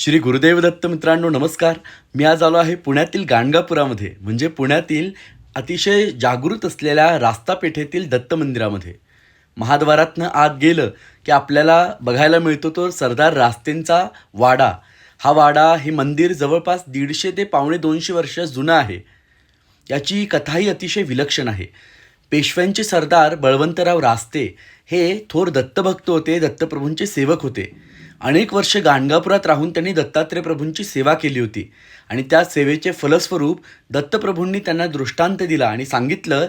श्री गुरुदेव दत्त मित्रांनो नमस्कार. मी आज आलो आहे पुण्यातील गाणगापुरामध्ये. म्हणजे पुण्यातील अतिशय जागृत असलेल्या रास्ता पेठेतील दत्त मंदिरामध्ये. महाद्वारातनं आत गेलं की आपल्याला बघायला मिळतो तो सरदार रास्तेंचा वाडा. हा वाडा हे मंदिर जवळपास दीडशे ते पावणे दोनशे वर्ष जुनं आहे. याची कथाही अतिशय विलक्षण आहे. पेशव्यांचे सरदार बळवंतराव रास्ते हे थोर दत्तभक्त होते दत्तप्रभूंचे सेवक होते. अनेक वर्ष गाणगापुरात राहून त्यांनी दत्तात्रय प्रभूंची सेवा केली होती. आणि त्या सेवेचे फलस्वरूप दत्तप्रभूंनी त्यांना दृष्टांत दिला आणि सांगितलं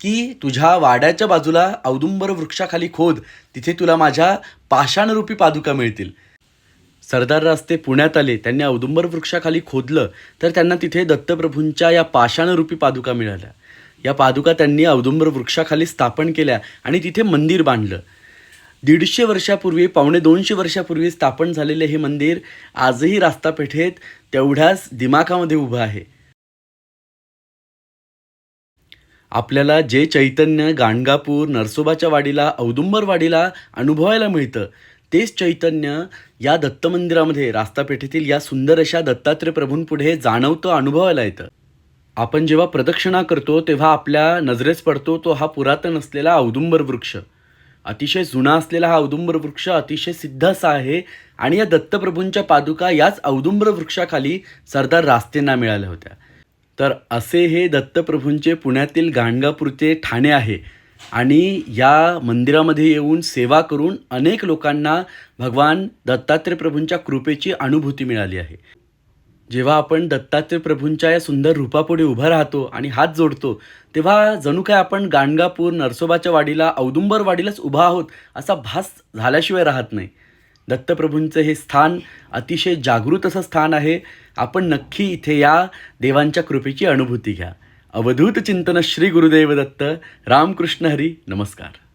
की तुझ्या वाड्याच्या बाजूला औदुंबर वृक्षाखाली खोद. तिथे तुला माझ्या पाषाणरूपी पादुका मिळतील. सरदार रास्ते पुण्यात आले. त्यांनी औदुंबर वृक्षाखाली खोदलं तर त्यांना तिथे दत्तप्रभूंच्या या पाषाणरूपी पादुका मिळाल्या. या पादुका त्यांनी औदुंबर वृक्षाखाली स्थापन केल्या आणि तिथे मंदिर बांधलं. दीडशे वर्षापूर्वी पावणे दोनशे वर्षापूर्वी स्थापन झालेले हे मंदिर आजही रास्तापेठेत तेवढ्याच दिमाखामध्ये उभं आहे. आपल्याला जे चैतन्य गाणगापूर नरसोबाच्या वाडीला औदुंबर वाडीला अनुभवायला मिळतं तेच चैतन्य या दत्त मंदिरामध्ये रास्तापेठेतील या सुंदर अशा दत्तात्रय प्रभूंपुढे जाणवतं अनुभवायला येतं. आपण जेव्हा प्रदक्षिणा करतो तेव्हा आपल्या नजरेस पडतो तो हा पुरातन असलेला औदुंबर वृक्ष. अतिशय जुना असलेला हा औदुंबर वृक्ष अतिशय सिद्ध असा आहे. आणि या दत्तप्रभूंच्या पादुका याच औदुंबर वृक्षाखाली सरदार रास्तेंना मिळाल्या होत्या. तर असे हे दत्तप्रभूंचे पुण्यातील गाणगापूरचे ठाणे आहे. आणि या मंदिरामध्ये येऊन सेवा करून अनेक लोकांना भगवान दत्तात्रय प्रभूंच्या कृपेची अनुभूती मिळाली आहे. जेव्हा आपण दत्तात्रय प्रभूंच्या या सुंदर रूपापुढे उभा राहतो आणि हात जोडतो तेव्हा जणू काय आपण गाणगापूर नरसोबाच्या वाडीला औदुंबर वाडीलाच उभा आहोत असा भास झाल्याशिवाय राहत नाही. दत्तप्रभूंचं हे स्थान अतिशय जागृत असं स्थान आहे. आपण नक्की इथे या देवांच्या कृपेची अनुभूती घ्या. अवधूत चिंतन श्री गुरुदेव दत्त. रामकृष्ण हरी नमस्कार.